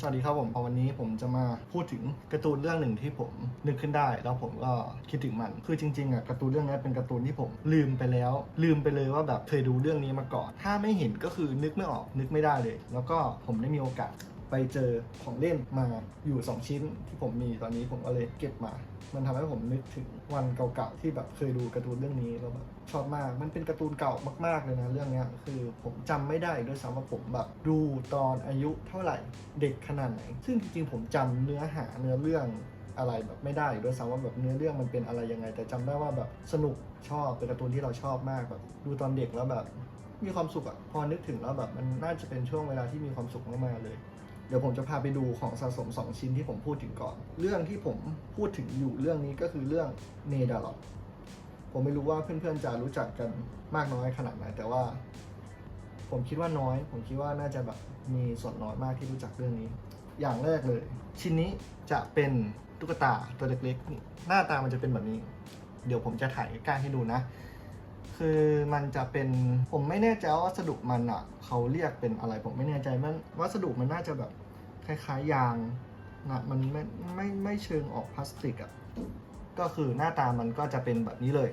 สวัสดีครับผมวันนี้ผมจะมาพูดถึงการ์ตูนเรื่องหนึ่งที่ผมนึกขึ้นได้ แล้วผมก็คิดถึงมัน คือจริงๆอะการ์ตูนเรื่องนี้เป็นการ์ตูนที่ผมลืมไปแล้ว ลืมไปเลยว่าแบบเคยดูเรื่องนี้มาก่อน ถ้าไม่เห็นก็คือนึกไม่ออกนึกไม่ได้เลย แล้วก็ผมได้มีโอกาส ไปเจอของเล่นมาอยู่ 2 ชิ้นที่ผมมีตอนนี้ผมก็เลยเก็บมา มันทำให้ผมนึกถึงวันเก่าๆที่แบบเคยดูการ์ตูนเรื่องนี้แล้วแบบชอบมาก มันเป็นการ์ตูนเก่ามาก ๆเลยนะเรื่องนี้คือผมจำไม่ได้ด้วยซ้ำว่าผมแบบดูตอนอายุเท่าไหร่เด็กขนาดไหน ซึ่งจริงๆผมจำเนื้อหาเนื้อเรื่องอะไรแบบไม่ได้ด้วยซ้ำว่าแบบเนื้อเรื่องมันเป็นอะไรยังไง แต่จำได้ว่าแบบสนุกชอบเป็นการ์ตูนที่เราชอบมากแบบดูตอนเด็กแล้วแบบมีความสุขอะพอนึกถึงแล้วแบบมันน่าจะเป็นช่วงเวลาที่มีความสุขมากๆเลย เดี๋ยวผมจะพาไปดูของสะสม 2 ชิ้นที่ผมพูดถึงก่อน เรื่องที่ผมพูดถึงอยู่เรื่องนี้ก็คือเรื่องเนดาลอดผมไม่รู้ว่าเพื่อนๆจะรู้จักกันมากน้อยขนาดไหนแต่ว่า ผมคิดว่าน้อย ผมคิดว่าน่าจะแบบมีส่วนน้อยมากที่รู้จักเรื่องนี้ อย่างแรกเลย ชิ้นนี้จะเป็นตุ๊กตาตัวเล็กๆหน้าตามันจะเป็นแบบนี้ เดี๋ยวผมจะถ่ายใกล้ให้ดูนะ คือมันจะเป็นผมไม่แน่ใจว่าวัสดุมันอะเขาเรียกเป็นอะไรผมไม่แน่ใจมันวัสดุมันน่าจะแบบคล้ายๆยางนะมันไม่ไม่ไม่เชิงออกพลาสติกอะก็คือหน้าตามันก็จะเป็นแบบนี้เลย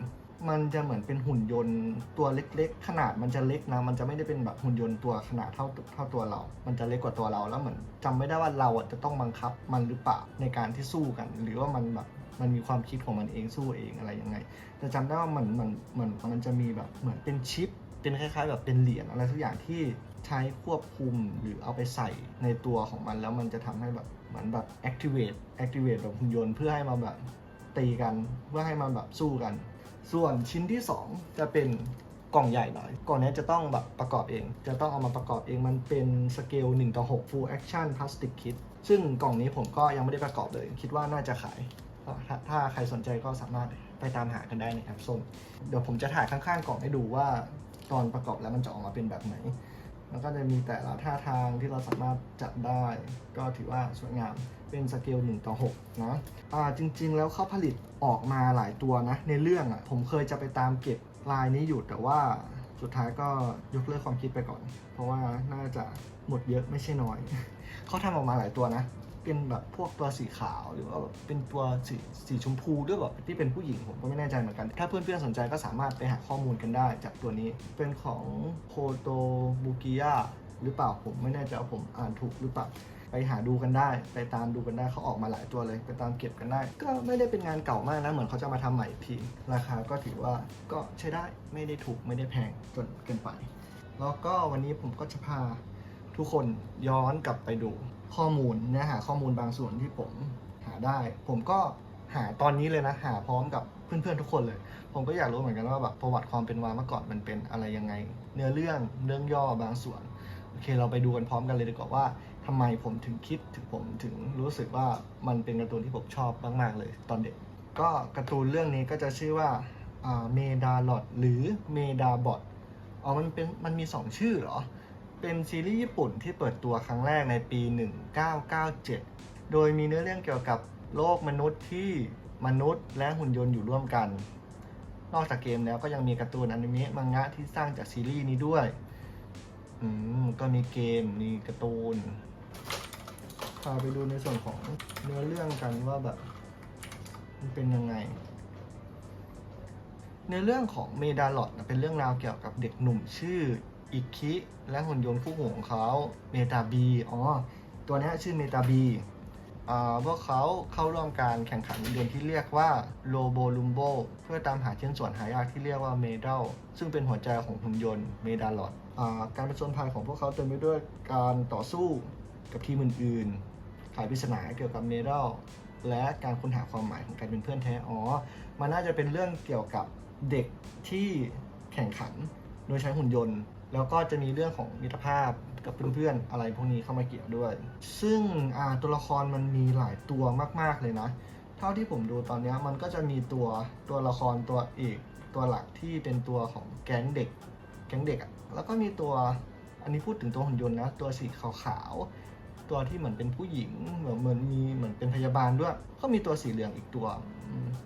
มันจะเหมือนเป็นหุ่นยนต์ตัวเล็กๆ ขนาดมันจะเล็กนะ มันจะไม่ได้เป็นแบบหุ่นยนต์ตัวขนาดเท่าเท่าตัวเรา มันจะเล็กกว่าตัวเราแล้วเหมือนจำไม่ได้ว่าเราอะจะต้องบังคับมันหรือเปล่าในการที่สู้กัน หรือว่ามันแบบ มันมีความคิดของมันเองสู้เองอะไรยังไง แต่จำได้ว่ามันมันมันมันจะมีแบบเหมือนเป็นชิป เป็นคล้ายๆ แบบเป็นเหรียญอะไรทุกอย่างที่ใช้ควบคุมหรือเอาไปใส่ในตัวของมันแล้วมันจะทำให้แบบเหมือนแบบ activate activate แบบหุ่นยนต์เพื่อให้มาแบบตีกันเพื่อให้มันแบบสู้กัน ส่วนชิ้นที่ 2 จะเป็นกล่องใหญ่หน่อยกล่องนี้จะต้องแบบประกอบเอง จะต้องเอามาประกอบเองมันเป็นสเกล1ต่อ6 full action plastic kit ซึ่งกล่องนี้ผมก็ยังไม่ได้ประกอบเลย คิดว่าน่าจะขาย ก็ถ้าถ้าใครสนใจก็สามารถไปตามหากันได้ในแอปส้ม เดี๋ยวผมจะถ่ายข้างๆกล่องให้ดูว่าตอนประกอบแล้วมันจะออกมาเป็นแบบไหนแล้วก็จะมีแต่ละท่าทางที่เราสามารถจัดได้ ก็ถือว่าสวยงามเป็นสเกล1ต่อ6นะอ่าจริง ๆ แล้วเขาผลิตออกมาหลายตัวนะ ในเรื่องอะ่ะผมเคยจะไปตามเก็บลายนี้อยู่แต่ว่าสุดท้ายก็ยกเลิกความคิดไปก่อน เพราะว่าน่าจะหมดเยอะไม่ใช่น้อย เขาทำออกมาหลายตัวนะ เป็นแบบพวกตัวสีขาวหรือว่าแบบเป็นตัวสีสีชมพูด้วยแบบที่เป็นผู้หญิงผมก็ไม่แน่ใจเหมือนกัน ถ้าเพื่อนๆสนใจก็สามารถไปหาข้อมูลกันได้จากตัวนี้เป็นของโคโตบุกิยะหรือเปล่าผมไม่แน่ใจว่าผมอ่านถูกหรือเปล่าไปหาดูกันได้ ไปตามดูกันได้เขาออกมาหลายตัวเลย ไปตามเก็บกันได้ ก็ไม่ได้เป็นงานเก่ามากนะ เหมือนเขาจะมาทำใหม่อีกทีราคาก็ถือว่าก็ใช้ได้ไม่ได้ถูกไม่ได้แพงจนเกินไป แล้วก็วันนี้ผมก็จะพา ทุกคนย้อนกลับไปดูข้อมูลเนื้อหาข้อมูลบางส่วนที่ผมหาได้ ผมก็หาตอนนี้เลยนะ หาพร้อมกับเพื่อนๆทุกคนเลย ผมก็อยากรู้เหมือนกันว่าแบบประวัติความเป็นมาเมื่อก่อนมันเป็นอะไรยังไง เนื้อเรื่องเรื่องย่อบางส่วนโอเคเราไปดูกันพร้อมกันเลยดีกว่าว่าทำไมผมถึงคิดถึงผมถึงรู้สึกว่ามันเป็นการ์ตูนที่ผมชอบมากๆเลยตอนเด็ก ก็การ์ตูนเรื่องนี้ก็จะชื่อว่าเมดาลอดหรือเมดาบอทอ๋อมันเป็นมันมีสองชื่อเหรอ เป็นซีรีส์ญี่ปุ่นที่เปิดตัวครั้งแรกในปี 1997 โดยมีเนื้อเรื่องเกี่ยวกับโลกมนุษย์ที่มนุษย์และหุ่นยนต์อยู่ร่วมกัน นอกจากเกมแล้วก็ยังมีการ์ตูนอนิเมะมังงะที่สร้างจากซีรีส์นี้ด้วย อืม ก็มีเกม มีการ์ตูน พาไปดูในส่วนของเนื้อเรื่องกันว่าแบบ มันเป็นยังไงในเรื่องของเมดาลอดเป็นเรื่องราวเกี่ยวกับเด็กหนุ่มชื่อ อิคิและหุ่นยนต์คู่หูของเขาเมตาบีอ๋อ ตัวนี้ชื่อเมตาบีพวกเขาเข้าร่วมการแข่งขันหุ่นยนต์ที่เรียกว่าโลโบลุมโบเพื่อตามหาชิ้นส่วนหายากที่เรียกว่าเมดัลซึ่งเป็นหัวใจของหุ่นยนต์เมดาลอดอ่าการผจญภัยของพวกเขาเต็มไปด้วยการต่อสู้กับทีมอื่นๆไขปริศนาเกี่ยวกับเมดัลและการค้นหาความหมายของการเป็นเพื่อนแท้อ๋อมันน่าจะเป็นเรื่องเกี่ยวกับเด็กที่แข่งขันโดยใช้หุ่นยนต์ แล้วก็จะมีเรื่องของมิตรภาพกับเพื่อนๆอะไรพวกนี้เข้ามาเกี่ยวด้วย ซึ่งตัวละครมันมีหลายตัวมากๆเลยนะ เท่าที่ผมดูตอนนี้มันก็จะมีตัวตัวละครตัวเอกตัวหลักที่เป็นตัวของแก๊งเด็ก แก๊งเด็กอะ่ะแล้วก็มีตัวอันนี้พูดถึงตัวหุ่นยนต์นะ ตัวสีขาวๆ ตัวที่เหมือนเป็นผู้หญิง เหมือนเหมือนมีเหมือนเป็นพยาบาลด้วย ก็มีตัวสีเหลืองอีกตัว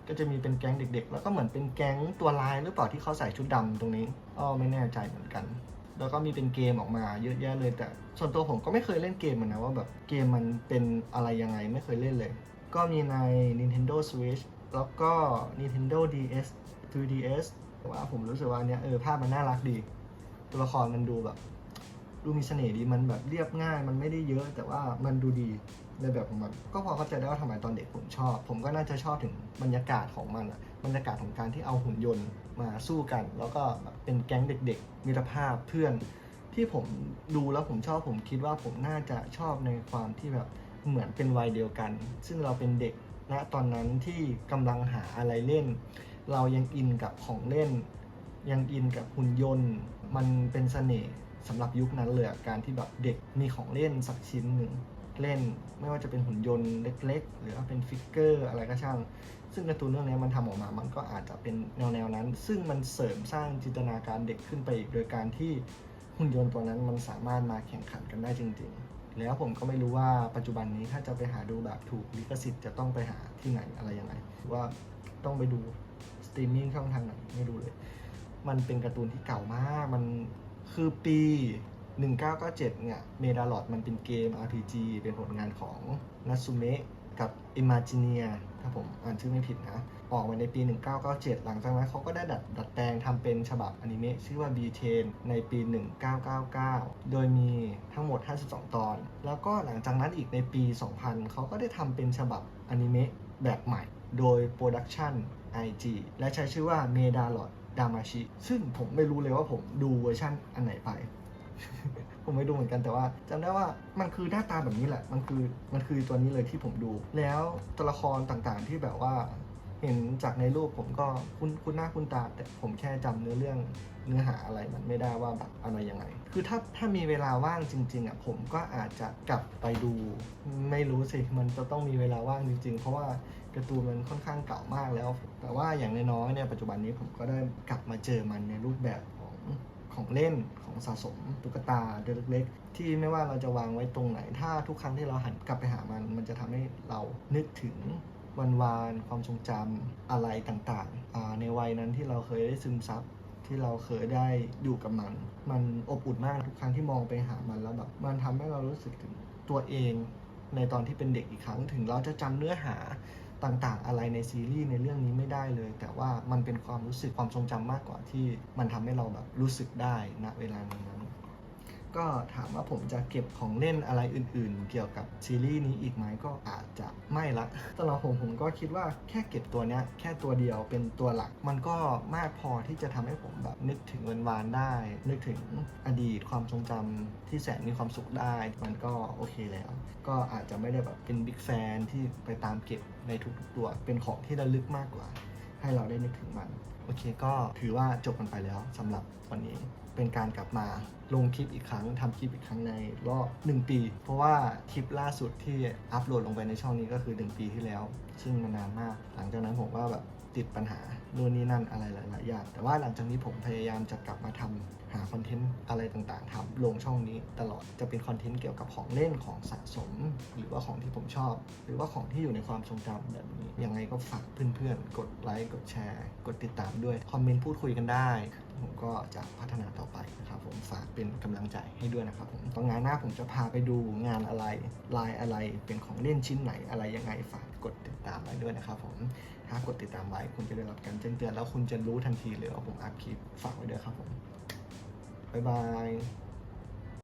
ก็จะมีเป็นแก๊งเด็ก ๆ แล้วก็เหมือนเป็นแก๊งตัวลายหรือเปล่าที่เขาใส่ชุดดำตรงนี้ก็ไม่แน่ใจเหมือนกัน แล้วก็มีเป็นเกมออกมาเยอะแยะเลย แต่ส่วนตัวผมก็ไม่เคยเล่นเกมมันนะว่าแบบเกมมันเป็นอะไรยังไงไม่เคยเล่นเลย ก็มีใน Nintendo Switch แล้วก็ Nintendo DS 3DS แต่ว่าผมรู้สึกว่าเนี้ยเออภาพมันน่ารักดี ตัวละครมันดูแบบ ดูมีเสน่ห์ดีมันแบบเรียบง่าย มันไม่ได้เยอะ แต่ว่ามันดูดีในแบบของมันก็พอเข้าใจได้ว่าทำไมตอนเด็กผมชอบ ผมก็น่าจะชอบถึงบรรยากาศของมันอะบรรยากาศของการที่เอาหุ่นยนต์มาสู้กัน แล้วก็แบบเป็นแก๊งเด็ก ๆมิตรภาพเพื่อน ที่ผมดูแล้วผมชอบผมคิดว่าผมน่าจะชอบในความที่แบบเหมือนเป็นวัยเดียวกัน ซึ่งเราเป็นเด็กณตอนนั้นที่กำลังหาอะไรเล่น เรายังอินกับของเล่น ยังอินกับหุ่นยนต์ มันเป็นเสน่ห์ สำหรับยุคนั้นเลยการที่แบบเด็กมีของเล่นสักชิ้นหนึ่งเล่น ไม่ว่าจะเป็นหุ่นยนต์เล็ก ๆ หรือว่าเป็นฟิกเกอร์อะไรก็ช่าง ซึ่งการ์ตูนเรื่องนี้มันทำออกมา มันก็อาจจะเป็นแนวๆนั้น ซึ่งมันเสริมสร้างจินตนาการเด็กขึ้นไปอีกโดยการที่หุ่นยนต์ตัวนั้นมันสามารถมาแข่งขันกันได้จริง ๆ แล้วผมก็ไม่รู้ว่าปัจจุบันนี้ถ้าจะไปหาดูแบบถูกลิขสิทธิ์จะต้องไปหาที่ไหนอะไรยังไงหรือว่าต้องไปดูสตรีมมิ่งช่องทางไหนไม่รู้เลย มันเป็นการ์ตูนที่เก่ามาก มัน คือปี 1997 เนี่ย เมดาลอดมันเป็นเกม RPG เป็นผลงานของนัต u เมะกับ Imagineer ถ้าผมอ่านชื่อไม่ผิดนะ ออกมาในปี 1997 หลังจากนั้นเขาก็ได้ดัดดัดแปลงทำเป็นฉบับอนิเมะชื่อว่า B10 ในปี 1999 โดยมีทั้งหมด 52 ตอน แล้วก็หลังจากนั้นอีกในปี 2000 เขาก็ได้ทำเป็นฉบับอนิเมะแบบใหม่ โดย Production IG และใช้ชื่อว่า m e d a l o t Damashi ซึ่งผมไม่รู้เลยว่าผมดูเวอร์ชันอันไหนไป ผมไม่ดูเหมือนกันแต่ว่าจำได้ว่ามันคือหน้าตาแบบนี้แหละ มันคือมันคือตัวนี้เลยที่ผมดู แล้วตัวละครต่างๆที่แบบว่า เห็นจากในรูปผมก็คุ้นคุ้นหน้าคุ้นตา แต่ผมแค่จำเนื้อเรื่องเนื้อหาอะไรมันไม่ได้ว่าแบบอะไรยังไง คือถ้าถ้ามีเวลาว่างจริง ๆอะผมก็อาจจะกลับไปดู ไม่รู้สิมันจะต้องมีเวลาว่างจริง ๆ เพราะว่า การ์ตูนมันค่อนข้างเก่ามากแล้ว แต่ว่าอย่างน้อยๆเนี่ยปัจจุบันนี้ผมก็ได้กลับมาเจอมันในรูปแบบของของเล่นของสะสมตุ๊กตาเล็กๆ ที่ไม่ว่าเราจะวางไว้ตรงไหน ถ้าทุกครั้งที่เราหันกลับไปหามัน มันจะทำให้เรานึกถึงวันวานๆความทรงจำอะไรต่างๆ ในวัยนั้นที่เราเคยได้ซึมซับที่เราเคยได้อยู่กับมัน มันอบอุ่นมากทุกครั้งที่มองไปหามันแล้วแบบมันทำให้เรารู้สึกถึงตัวเองในตอนที่เป็นเด็กอีกครั้งถึงเราจะจำเนื้อหา ต่างๆ อะไรในซีรีส์ในเรื่องนี้ไม่ได้เลย แต่ว่ามันเป็นความรู้สึกความทรงจำมากกว่าที่มันทำให้เราแบบรู้สึกได้ณเวลานั้น ก็ถามว่าผมจะเก็บของเล่นอะไรอื่นๆ เกี่ยวกับซีรีส์นี้อีกไหมก็อาจจะไม่ละสำหรับผมผมก็คิดว่าแค่เก็บตัวเนี้ยแค่ตัวเดียวเป็นตัวหลัก มันก็มากพอที่จะทำให้ผมแบบนึกถึงวันวานได้ นึกถึงอดีตความทรงจำที่แสนมีความสุขได้ มันก็โอเคแล้ว ก็อาจจะไม่ได้แบบเป็นบิ๊กแฟนที่ไปตามเก็บในทุกๆตัวเป็นของที่ระลึกมากกว่า ให้เราได้นึกถึงมัน โอเคก็ถือว่าจบกันไปแล้วสำหรับวันนี้เป็นการกลับมาลงคลิปอีกครั้งทำคลิปอีกครั้งในรอบ1ปี เพราะว่าคลิปล่าสุดที่อัปโหลดลงไปในช่องนี้ก็คือ 1 ปีที่แล้ว ซึ่งมันนานมาก หลังจากนั้นผมก็แบบ ติดปัญหานู่นนี่นั่นอะไรหลายๆอย่างแต่ว่าหลังจากนี้ผมพยายามจะกลับมาทำหาคอนเทนต์อะไรต่างๆทำลงช่องนี้ตลอดจะเป็นคอนเทนต์เกี่ยวกับของเล่นของสะสม หรือว่าของที่ผมชอบ หรือว่าของที่อยู่ในความทรงจำแบบนี้ยังไงก็ฝากเพื่อนๆกดไลค์กดแชร์ กดติดตามด้วยคอมเมนต์พูดคุยกันได้ ผมก็จะพัฒนาต่อไปนะครับผมฝากเป็นกำลังใจให้ด้วยนะครับผมตอนงานหน้าผมจะพาไปดูงานอะไรลายอะไรเป็นของเล่นชิ้นไหนอะไรยังไงฝากกดติดตามไว้ด้วยนะครับผมถ้ากดติดตามไว้คุณจะได้รับการแจ้งเตือนแล้วคุณจะรู้ทันทีเลยว่าผมอัพคลิปฝากไว้ด้วยครับผมบ๊ายบาย